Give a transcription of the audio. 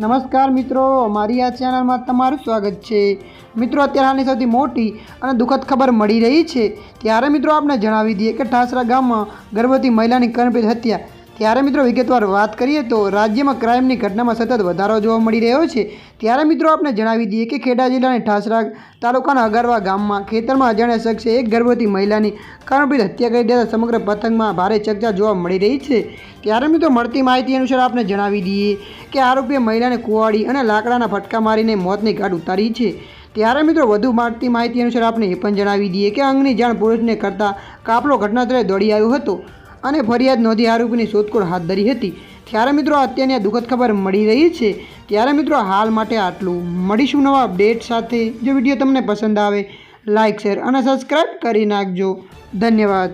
નમસ્કાર મિત્રો મારી આ ચેનલમાં તમારું સ્વાગત છે. મિત્રો, અત્યારે હાલની સૌથી મોટી અને દુઃખદ ખબર મળી રહી છે. ત્યારે મિત્રો આપણે જણાવી દઈએ કે ઠાસરા ગામમાં ગર્ભવતી મહિલાની કર્ણપ્રીત હત્યા ત્યારે મિત્રો વિગતવાર વાત કરીએ તો રાજ્યમાં ક્રાઇમની ઘટનામાં સતત વધારો જોવા મળી રહ્યો છે. ત્યારે મિત્રો આપણે જણાવી દઈએ કે ખેડા જિલ્લાની ઠાસરા તાલુકાના અગારવા ગામમાં ખેતરમાં અજાણ્યા શખ્સે એક ગર્ભવતી મહિલાની કારણભીર હત્યા કરી દેતા સમગ્ર પતંગમાં ભારે ચર્ચા જોવા મળી રહી છે. ત્યારે મિત્રો મળતી માહિતી અનુસાર આપણે જણાવી દઈએ કે આરોપીએ મહિલાને કુવાડી અને લાકડાના ફટકા મારીને મોતની ઘાટ ઉતારી છે. ત્યારે મિત્રો વધુ મળતી માહિતી અનુસાર આપણે એ પણ જણાવી દઈએ કે અંગની જાણ પુરુષને કરતાં કાફલો ઘટનાસ્થળે દોડી આવ્યો હતો. અને ફરિયાદ નોંધી આરોપીની શોધખોળ હાથ ધરી હતી. ત્યારે મિત્રો અત્યારની આ દુઃખદ ખબર મળી રહી છે. ત્યારે મિત્રો હાલ માટે આટલું. મળીશું નવા અપડેટ સાથે. જો વીડિયો તમને પસંદ આવે લાઇક શેર અને સબસ્ક્રાઈબ કરી નાખજો. ધન્યવાદ.